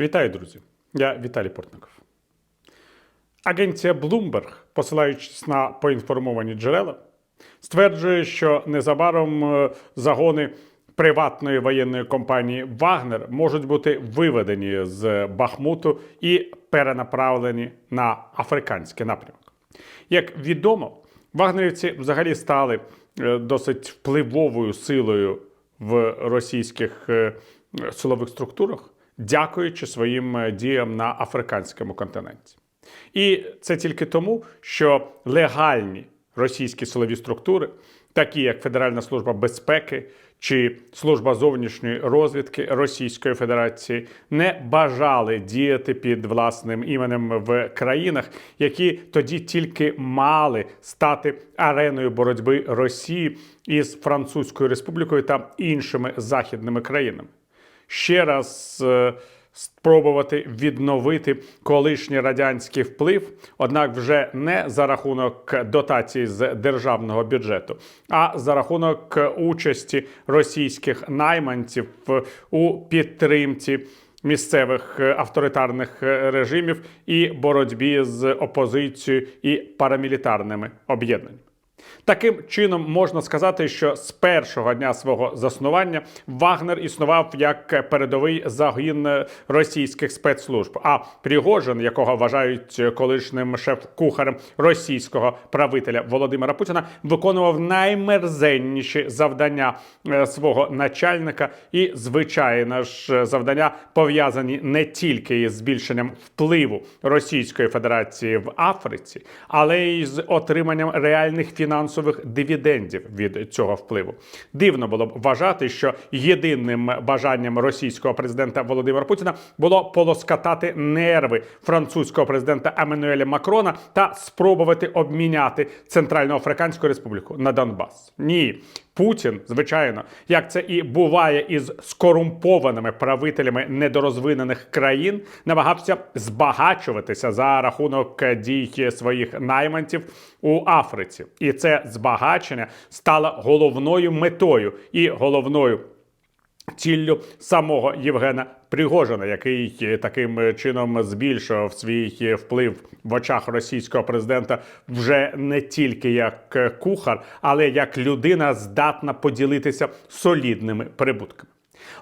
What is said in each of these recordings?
Вітаю, друзі! Я Віталій Портников. Агенція Bloomberg, посилаючись на поінформовані джерела, стверджує, що незабаром е, загони приватної воєнної компанії Вагнер можуть бути виведені з Бахмуту і перенаправлені на африканський напрямок. Як відомо, вагнерівці взагалі стали е, досить впливовою силою в російських е, силових структурах, дякуючи своїм е, діям на африканському континенті. І це тільки тому, що легальні російські силові структури, такі як Федеральна служба безпеки чи служба зовнішньої розвідки Російської Федерації, не бажали діяти під власним іменем в країнах, які тоді тільки мали стати ареною боротьби Росії із Французькою Республікою та іншими західними країнами. Ще раз. е, Спробувати відновити колишній радянський вплив, однак вже не за рахунок дотацій з державного бюджету, а за рахунок участі російських найманців у підтримці місцевих авторитарних режимів і боротьбі з опозицією і парамілітарними об'єднаннями. Таким чином можна сказати, що з першого дня свого заснування Вагнер існував як передовий загін російських спецслужб. А Пригожин, якого вважають колишнім шеф-кухарем російського правителя Володимира Путіна, виконував наймерзенніші завдання е, свого начальника, і звичайно ж завдання пов'язані не тільки із збільшенням впливу Російської Федерації в Африці, але й з отриманням реальних фінансових дивідендів від цього впливу. Дивно було б вважати, що єдиним бажанням російського президента Володимира Путіна було полоскатати нерви французького президента Еммануеля Макрона та спробувати обміняти Центральноафриканську Республіку на Донбас. Ні. Путін, звичайно, як це і буває із скорумпованими правителями недорозвинених країн, намагався збагачуватися за рахунок дій своїх найманців у Африці, і це збагачення стало головною метою і головною. Ціллю самого Євгена Пригожина, який таким чином збільшував свій вплив в очах російського президента вже не тільки як кухар, але як людина здатна поділитися солідними прибутками.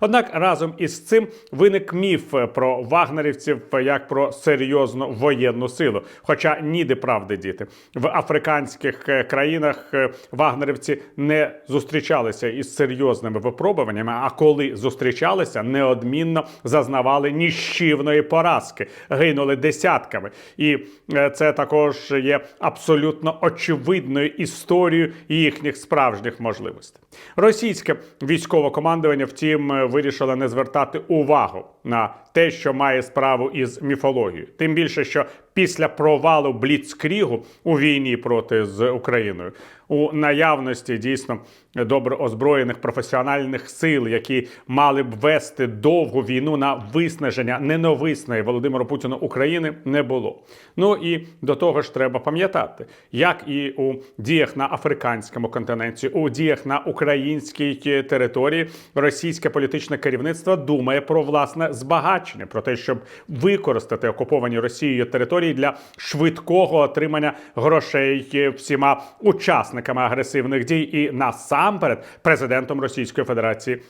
Однак разом із цим виник міф про вагнерівців як про серйозну воєнну силу. Хоча ніде правди діти в африканських е, країнах е, вагнерівці не зустрічалися із серйозними випробуваннями. А коли зустрічалися, неодмінно зазнавали ніщівної поразки, гинули десятками. І е, це також є абсолютно очевидною історією їхніх справжніх можливостей. Російське військове командування, втім, вирішило не звертати увагу на те, що має справу із міфологією. Тим більше, що після провалу Бліцкрігу у війні проти з Україною у наявності дійсно добре озброєних професіональних сил, які мали б вести довгу війну на виснаження ненависної Володимиру Путіну України, не було. Ну і до того ж, треба пам'ятати, як і у діях на африканському континенті, у діях на українській території, російське політичне керівництво думає про власне збагачення, про те, щоб використати окуповані Росією території для швидкого отримання грошей всіма учасниками агресивних дій і насамперед президентом Російської Федерації.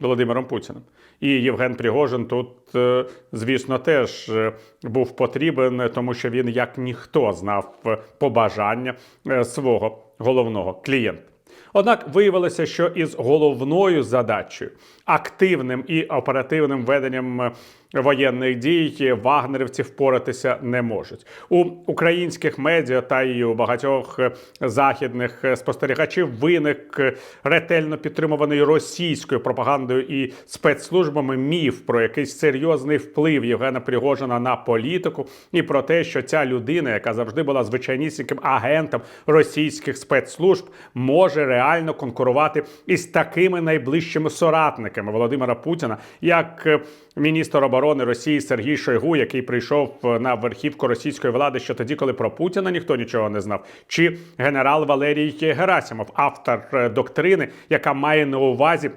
Володимиром Путіним і Євген Пригожин тут, е, звісно, теж е, був потрібен, тому що він як ніхто знав е, побажання свого головного клієнта. Однак виявилося, що із головною задачею активним і оперативним веденням воєнних дій вагнерівці впоратися не можуть. У українських медіа та й у багатьох західних спостерігачів виник ретельно підтримуваний російською пропагандою і спецслужбами міф про якийсь серйозний вплив Євгена Пригожина на політику і про те, що ця людина, яка завжди була звичайнісіньким агентом російських спецслужб, може реально конкурувати із такими найближчими соратниками Володимира Путіна, як міністр оборони Росії Сергій Шойгу, який прийшов на верхівку російської влади ще тоді, коли про Путіна ніхто нічого не знав, чи генерал Валерій Герасимов, автор е, доктрини, яка має на увазі.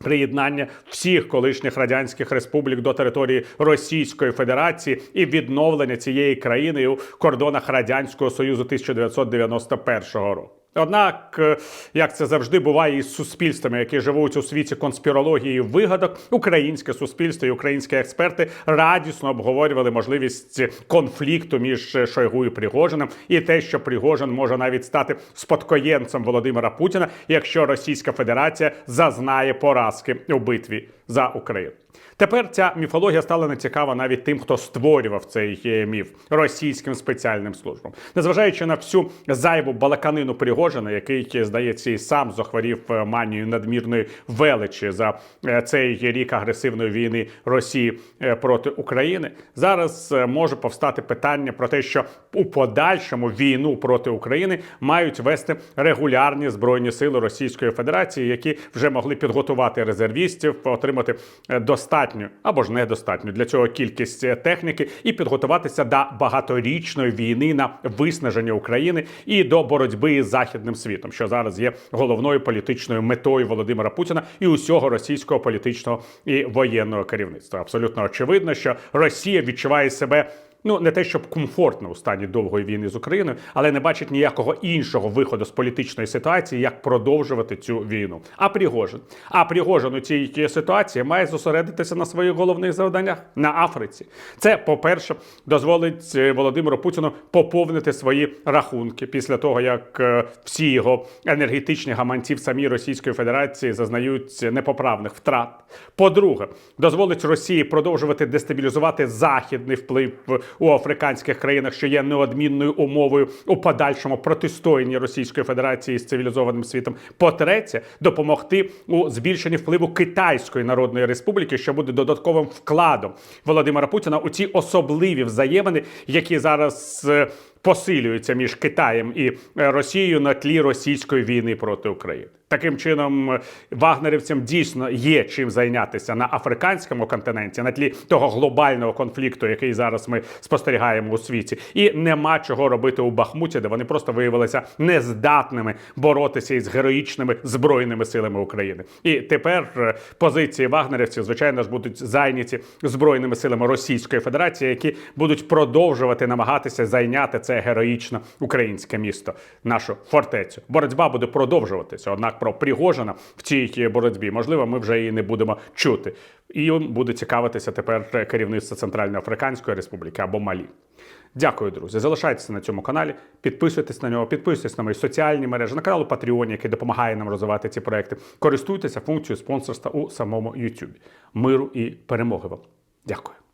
Приєднання всіх колишніх радянських республік до території Російської Федерації і відновлення цієї країни у кордонах радянського союзу 1991 року. Однак, е, як це завжди буває із суспільствами, які живуть у світі конспірології вигадок, українське суспільство і українські експерти радісно обговорювали можливість конфлікту між Шойгу і Пригожиним, і те, що Пригожин може навіть стати спадкоємцем Володимира Путіна, якщо Російська Федерація зазнає поразки у битві за Україну. Тепер ця міфологія стала нецікава навіть тим, хто створював цей е, міф російським спеціальним службам, незважаючи на всю зайву балаканину Пригожина, який здається і сам захворів е, манією надмірної величі за е, цей рік агресивної війни Росії е, проти України. Зараз е, може повстати питання про те, що у подальшому війну проти України мають вести регулярні збройні сили Російської Федерації, які вже могли підготувати резервістів, отримати е, достатньо або ж недостатньо для цього кількість е, техніки і підготуватися до багаторічної війни на виснаження України і до боротьби із західним світом, що зараз є головною політичною метою Володимира Путіна і усього російського політичного і воєнного керівництва. Абсолютно очевидно, що Росія відчуває себе. Ну, не те, щоб комфортно у стані довгої війни з Україною, але не бачить ніякого іншого виходу з політичної ситуації, як продовжувати цю війну. А Пригожин, а Пригожин у цій ситуації має зосередитися на своїх головних завданнях на Африці. Це, по-перше, дозволить е, Володимиру Путіну поповнити свої рахунки після того, як е, всі його енергетичні гаманці в самій Російської Федерації зазнають непоправних втрат. По-друге, дозволить Росії продовжувати дестабілізувати західний вплив у африканських країнах, що є неодмінною умовою у подальшому протистоянні Російської Федерації з цивілізованим світом. По-третє, допомогти у збільшенні впливу Китайської Народної Республіки, що буде додатковим вкладом Володимира Путіна у ці особливі взаємини, які зараз. е, Посилюються між Китаєм і е, Росією на тлі російської війни проти України. Таким чином, е, вагнерівцям дійсно є чим зайнятися на африканському континенті, на тлі того глобального конфлікту, який зараз ми спостерігаємо у світі, і нема чого робити у Бахмуті, де вони просто виявилися нездатними боротися із героїчними збройними силами України. І тепер е, позиції вагнерівців, звичайно ж, будуть зайняті збройними силами Російської Федерації, які будуть продовжувати намагатися зайняти це героїчно українське місто, нашу фортецю. Боротьба буде продовжуватися. Однак про Пригожина в цій боротьбі можливо, ми вже і не будемо чути. І буде цікавитися тепер керівництво Центральноафриканської Республіки або Малі. Дякую, друзі. Залишайтеся на цьому каналі, підписуйтесь на нього, підписуйтесь на мої соціальні мережі, на канал Patreon, який допомагає нам розвивати ці проекти. Користуйтеся функцією спонсорства у самому YouTube. Миру і перемоги вам. Дякую.